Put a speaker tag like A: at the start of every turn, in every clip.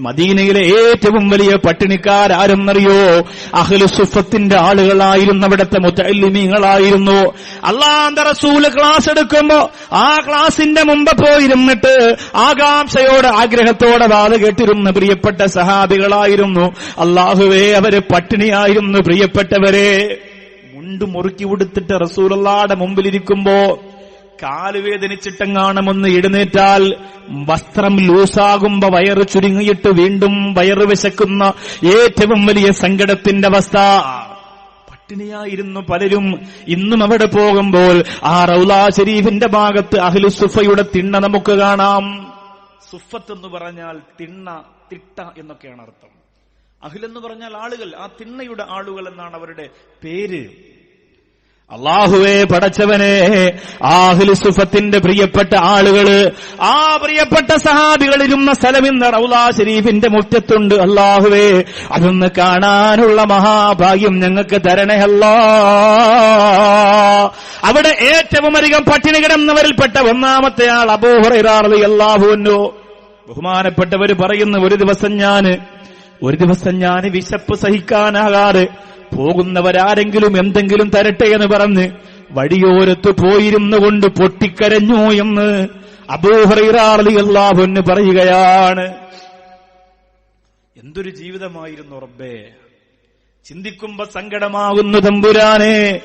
A: മദീനയിലെ ഏറ്റവും വലിയ പട്ടിണിക്കാരാരെന്നറിയോ? അഹ്ലു സുഫത്തിന്റെ ആളുകളായിരുന്നു അവിടുത്തെ മുത്തല്ലിമീങ്ങളായിരുന്നു. അള്ളാന്റെ റസൂൽ ക്ലാസ് എടുക്കുമ്പോ ആ ക്ലാസിന്റെ മുമ്പ് പോയിരുന്നിട്ട് ആകാംക്ഷയോട് ആഗ്രഹത്തോടെ വാത് കേട്ടിരുന്ന പ്രിയപ്പെട്ട സഹാബികളായിരുന്നു. അള്ളാഹുവേ അവർ പട്ടിണിയായിരുന്നു പ്രിയപ്പെട്ടവരെ. മുണ്ട് മുറുക്കി ഉടുത്തിട്ട് റസൂലല്ലാടെ മുമ്പിലിരിക്കുമ്പോ കാലുവേദനിച്ചിട്ടെങ്ങാണമെന്ന് എഴുന്നേറ്റാൽ വസ്ത്രം ലൂസാകുമ്പോ വയറ് ചുരുങ്ങിയിട്ട് വീണ്ടും വയറ് വിശക്കുന്ന ഏറ്റവും വലിയ സങ്കടത്തിന്റെ അവസ്ഥ. പട്ടിണിയായിരുന്നു പലരും. ഇന്നും അവിടെ പോകുമ്പോൾ ആ റൗലാ ഷരീഫിന്റെ ഭാഗത്ത് അഹ്ലു സുഫയുടെ തിണ്ണ നമുക്ക് കാണാം. സുഫത്ത് എന്ന് പറഞ്ഞാൽ തിണ്ണ തിട്ട എന്നൊക്കെയാണ് അർത്ഥം. അഹിലെന്ന് പറഞ്ഞാൽ ആളുകൾ. ആ തിണ്ണയുടെ ആളുകൾ എന്നാണ് അവരുടെ പേര്. അള്ളാഹുവേ പടച്ചവനെ ആഹ്ലു സുഫത്തിന്റെ പ്രിയപ്പെട്ട ആളുകൾ ആ പ്രിയപ്പെട്ട സഹാബികളിരുന്ന സ്ഥലം ഇന്ന് റൗലാ ഷരീഫിന്റെ മുറ്റത്തുണ്ട്. അള്ളാഹുവേ അതൊന്ന് കാണാനുള്ള മഹാഭാഗ്യം ഞങ്ങൾക്ക് തരണേ അല്ലാ. അവിടെ ഏറ്റവും അധികം പട്ടിണി കിടന്നവരിൽപ്പെട്ട ഒന്നാമത്തെ ആൾ അബോഹറിറാറത് അള്ളാഹുവിനോ ബഹുമാനപ്പെട്ടവര് പറയുന്ന ഒരു ദിവസം ഞാൻ ഒരു ദിവസം ഞാൻ വിശപ്പ് സഹിക്കാനാകാറ് പോകുന്നവരാരെങ്കിലും എന്തെങ്കിലും തരട്ടെ എന്ന് പറഞ്ഞ് വഴിയോരത്ത് പോയിരുന്നു കൊണ്ട് പൊട്ടിക്കരഞ്ഞു എന്ന് അള്ളാഹുന്ന് പറയുകയാണ്. എന്തൊരു ജീവിതമായിരുന്നു റബ്ബേ. ചിന്തിക്കുമ്പോ സങ്കടമാകുന്നു തമ്പുരാനെ.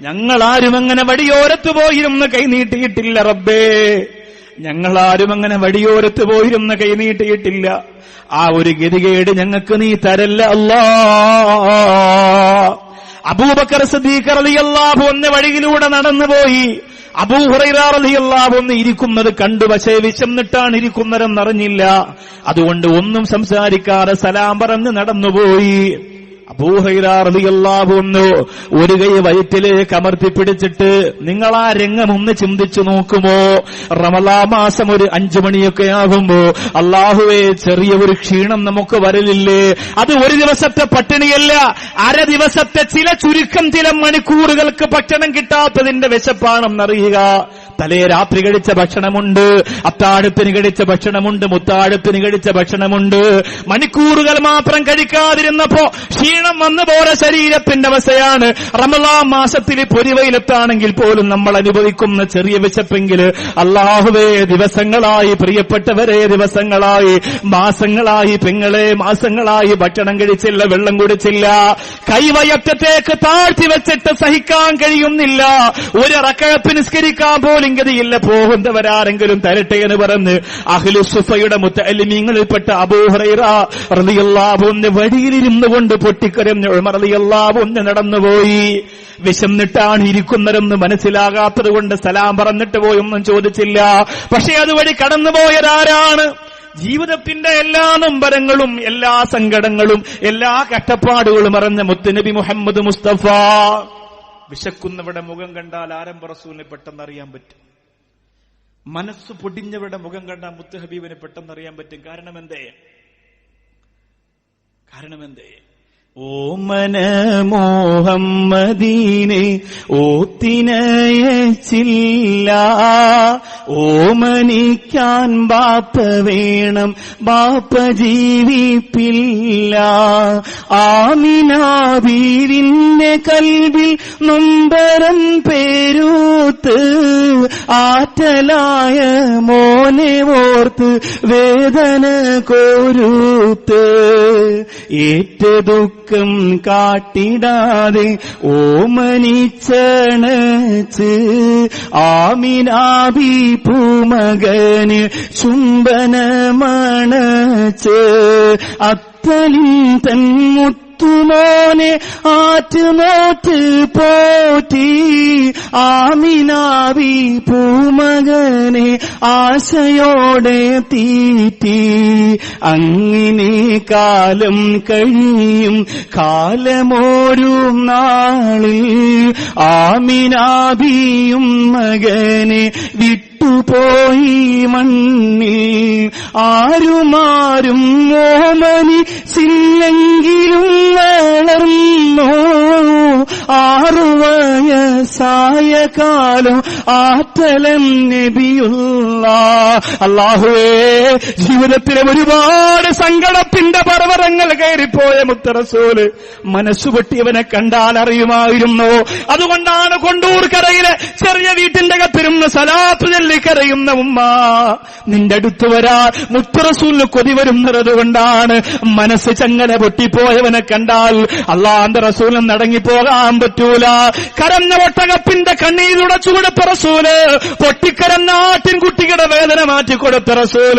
A: ഞങ്ങളാരും അങ്ങനെ വടിയോരത്ത് പോയിരുന്ന് കൈനീട്ടിയിട്ടില്ല റബ്ബേ. ഞങ്ങളാരും അങ്ങനെ വടിയോരത്ത് പോയിരുന്ന് കൈനീട്ടിയിട്ടില്ല ആ ഒരു ഗതികേട് ഞങ്ങൾക്ക് നീ തരല്ല അല്ലാ അബൂബക്കർ സദീഖർ അലിയല്ലാഹു ഒന്ന് വഴിയിലൂടെ നടന്നുപോയി. അബൂഹുറൈറാറിയല്ലാഹു ഒന്ന് ഇരിക്കുന്നത് കണ്ടു പക്ഷേ വിശന്നിട്ടാണ് ഇരിക്കുന്നതെന്നറിഞ്ഞില്ല. അതുകൊണ്ട് ഒന്നും സംസാരിക്കാതെ സലാം പറഞ്ഞ് നടന്നുപോയി. ഒരു കൈ വയറ്റിലേക്ക് അമർത്തി പിടിച്ചിട്ട് നിങ്ങൾ ആ രംഗം ഒന്ന് ചിന്തിച്ചു നോക്കുമോ? റമലാ മാസം ഒരു അഞ്ചു മണിയൊക്കെ ആകുമ്പോ അള്ളാഹുവെ ചെറിയ ഒരു ക്ഷീണം നമുക്ക് വരലില്ലേ? അത് ഒരു ദിവസത്തെ പട്ടിണിയല്ല അര ദിവസത്തെ ചില ചുരുക്കം ചില മണിക്കൂറുകൾക്ക് ഭക്ഷണം കിട്ടാത്തതിന്റെ വിശപ്പാണെന്നറിയുക. തലേ രാത്രി കഴിച്ച ഭക്ഷണമുണ്ട് അത്താഴത്തിന് കഴിച്ച ഭക്ഷണമുണ്ട് മുത്താഴത്തിന് കഴിച്ച ഭക്ഷണമുണ്ട്. മണിക്കൂറുകൾ മാത്രം കഴിക്കാതിരുന്നപ്പോ ക്ഷീണം വന്നു പോലെ ശരീരത്തിന്റെ അവസ്ഥയാണ്. റമലാ മാസത്തിൽ പൊരിവയിലെത്താണെങ്കിൽ പോലും നമ്മൾ അനുഭവിക്കുന്ന ചെറിയ വിശപ്പെങ്കിൽ അള്ളാഹുവേ ദിവസങ്ങളായി പ്രിയപ്പെട്ടവരെ ദിവസങ്ങളായി മാസങ്ങളായി പെങ്ങളെ മാസങ്ങളായി ഭക്ഷണം കഴിച്ചില്ല വെള്ളം കുടിച്ചില്ല. കൈവയറ്റത്തേക്ക് താഴ്ത്തി വെച്ചിട്ട് സഹിക്കാൻ കഴിയുന്നില്ല. ഒരു റക്കഴപ്പ് നിസ്കരിക്കാൻ പോലും ഗതിയില്ല പോകുന്നവരാരെങ്കിലും തരട്ടെ എന്ന് പറഞ്ഞ് അഹ്ലു സുഫയുടെ മുത്തലിമീങ്ങളിൽപ്പെട്ട അബൂഹറൈറ റളിയല്ലാഹുവിന്റെ വഴിയിലിരുന്നു കൊണ്ട് പൊട്ടിക്കരഞ്ഞ് ഉമർ റളിയല്ലാഹുവിന് നടന്നുപോയി. വിശന്നിട്ടാണ് ഇരിക്കുന്നതെന്ന് മനസ്സിലാകാത്തത് കൊണ്ട് സലാം പറഞ്ഞിട്ട് പോയൊന്നും ചോദിച്ചില്ല. പക്ഷെ അതുവഴി കടന്നുപോയതാരാണ്? ജീവിതത്തിന്റെ എല്ലാ നൊമ്പരങ്ങളും എല്ലാ സങ്കടങ്ങളും എല്ലാ കഷ്ടപ്പാടുകളും അറിഞ്ഞ മുത്തുനബി മുഹമ്മദ് മുസ്തഫ. വിശക്കുന്നവരുടെ മുഖം കണ്ടാൽ ആരംഭ റസൂലിനെ പെട്ടെന്ന് അറിയാൻ പറ്റും. മനസ്സ് പൊടിഞ്ഞവരുടെ മുഖം കണ്ടാൽ മുത്ത് ഹബീബിനെ പെട്ടെന്ന് അറിയാൻ പറ്റും. കാരണം എന്തേ കാരണം എന്തേ ഓമന മോഹമ്മദീനെ ഓത്തിനയച്ചില്ല. ഓമനിക്കാൻ ബാപ്പ വേണം ബാപ്പ ജീവിപ്പില്ല. ആമിനാബീരിന്റെ കൽവിൽ നൊമ്പരം പേരൂത്ത് ആറ്റലായ മോനെ ഓർത്ത് വേദന കോരൂത്ത്. ഏറ്റ ദുഃഖം കാട്ടിടാതെ ഓമനിച്ചണച്ച് ആമിനാബി പൂമകന് ചുംബനമണച്ച് അത്തലിൻ തൻമുത്ത മുത്തുമോനെ ആറ്റുനോറ്റ് പോറ്റി. ആമിനാവി പൂമകനെ ആശയോടെ തീറ്റി. അങ്ങിനെ കാലം കഴിയും കാലമോരും നാളിൽ ആമിനാബിയും മകനെ വിട്ടുപോയി മണ്ണിൽ. ആരുമാരും ഓമനി സില്ലെങ്കിലും ആറുവയസായ കാലം ആറ്റലൻ നബിയുള്ള. അള്ളാഹുവേ ജീവിതത്തിലെ ഒരുപാട് സങ്കടത്തിന്റെ പർവതങ്ങൾ കയറിപ്പോയ മുത്തറസൂൽ മനസ്സുപൊട്ടിയവനെ കണ്ടാൽ അറിയുമായിരുന്നു? അതുകൊണ്ടാണ് കൊണ്ടൂർ കരയിലെ ചെറിയ വീട്ടിന്റെ കത്തിരുന്ന് സലാത്ത് ചൊല്ലി കരയുന്ന ഉമ്മ. നിന്റെ അടുത്ത് വരാ മുത്തറസൂലിന് കൊതി വരുന്നത് കൊണ്ടാണ് മനസ്സ് ചങ്ങല പൊട്ടിപ്പോയവനെ കണ്ടാൽ അള്ളാന്റെ റസൂലും നടങ്ങിപ്പോകാൻ പറ്റൂല. കരഞ്ഞ ഒട്ടകപ്പിന്റെ കണ്ണീരുടച്ചു കൊടുത്ത റസൂൽ പൊട്ടിക്കരഞ്ഞ കുട്ടികളുടെ വേദന മാറ്റിക്കൊടുത്ത റസൂൽ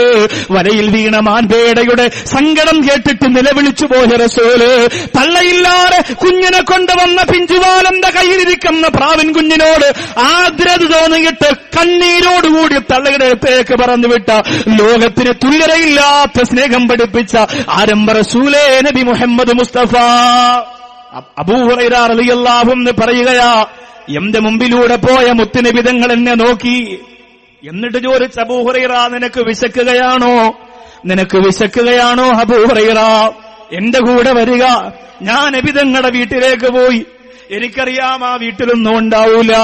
A: വലയിൽ വീണ മാൻപേടയുടെ സങ്കടം കേട്ടിട്ട് നിലവിളിച്ചു പോയ റസൂൽ തള്ളയില്ലാതെ കുഞ്ഞിനെ കൊണ്ടുവന്ന പിഞ്ചുവാലന്റെ കയ്യിലിരിക്കുന്ന പ്രാവിൻ കുഞ്ഞിനോട് ആദ്രത തോന്നിയിട്ട് കണ്ണീരോടുകൂടി തള്ളയുടെ അടുത്തേക്ക് പറഞ്ഞു വിട്ട ലോകത്തിന് തുല്യതയില്ലാത്ത സ്നേഹം പഠിപ്പിച്ച ആരംഭ റസൂലേ നബി മുഹമ്മദ് മുസ്തഫ. അബൂഹുറൈറാറിയല്ലാഹും എന്ന് പറയുകയാ എന്റെ മുമ്പിലൂടെ പോയ മുത്തുനിബിതങ്ങൾ എന്നെ നോക്കി. എന്നിട്ട് ചോദിച്ച അബൂഹുറൈറ നിനക്ക് വിശക്കുകയാണോ? നിനക്ക് വിശക്കുകയാണോ ഹബൂറ എന്റെ കൂടെ വരിക. ഞാൻ നബിതങ്ങളുടെ വീട്ടിലേക്ക് പോയി. എനിക്കറിയാം ആ വീട്ടിലൊന്നും ഉണ്ടാവൂല.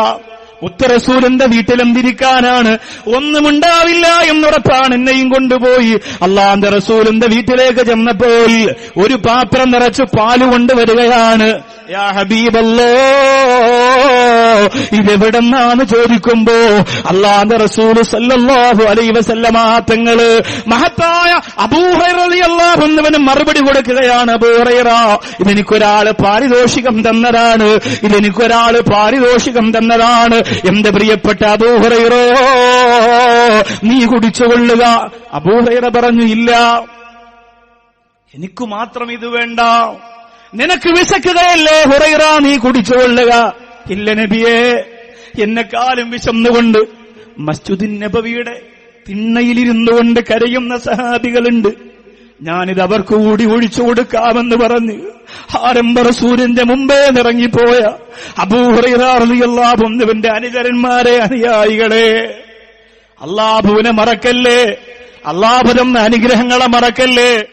A: മുത്തറസൂലിന്റെ വീട്ടിലെന്തിരിക്കാനാണ് ഒന്നുമുണ്ടാവില്ല എന്നുറപ്പാണ് എന്നെയും കൊണ്ടുപോയി. അള്ളാന്റെ റസൂലിന്റെ വീട്ടിലേക്ക് ചെന്നപ്പോൾ ഒരു പാത്രം നിറച്ച് പാൽ കൊണ്ടുവരികയാണ്. യാ ഹബീബല്ലോ ഇതെവിടെന്നാന്ന് ചോദിക്കുമ്പോ അള്ളാന്റെ റസൂൽ സല്ലാഹു അലൈഹി വസല്ലമ തങ്ങൾ മഹത്തായ അബൂഹറിയല്ലാഹുന്നവന് മറുപടി കൊടുക്കുകയാണ് അബൂഹറ ഇതെനിക്കൊരാൾ പാരിതോഷികം തന്നതാണ്. ഇതെനിക്കൊരാൾ പാരിതോഷികം തന്നതാണ്. എന്റെ പ്രിയപ്പെട്ട അബൂഹറോ നീ കുടിച്ചുകൊള്ളുക. അബൂഹറ പറഞ്ഞു ഇല്ല. എനിക്ക് മാത്രം ഇത് വേണ്ട. നിനക്ക് വിശക്കുകയല്ലേ ഹുറൈറ നീ കുടിച്ചുകൊള്ളുക. ഇല്ല നബിയെ. എന്നെക്കാലം വിശന്നുകൊണ്ട് മസ്ജുദിൻ നബവിയുടെ തിണ്ണയിലിരുന്നു കൊണ്ട് കരയുന്ന സഹാബികളുണ്ട്. ഞാനിത് അവർക്ക് കൂടി ഒഴിച്ചു കൊടുക്കാമെന്ന് പറഞ്ഞ് ആരംഭറ സൂര്യന്റെ മുമ്പേ നിറങ്ങിപ്പോയ അബൂഹറിയാറിയല്ലാബുന്നവന്റെ അനുചരന്മാരെ അനുയായികളെ. അള്ളാഹുവിനെ മറക്കല്ലേ? അള്ളാഹുരം അനുഗ്രഹങ്ങളെ മറക്കല്ലേ?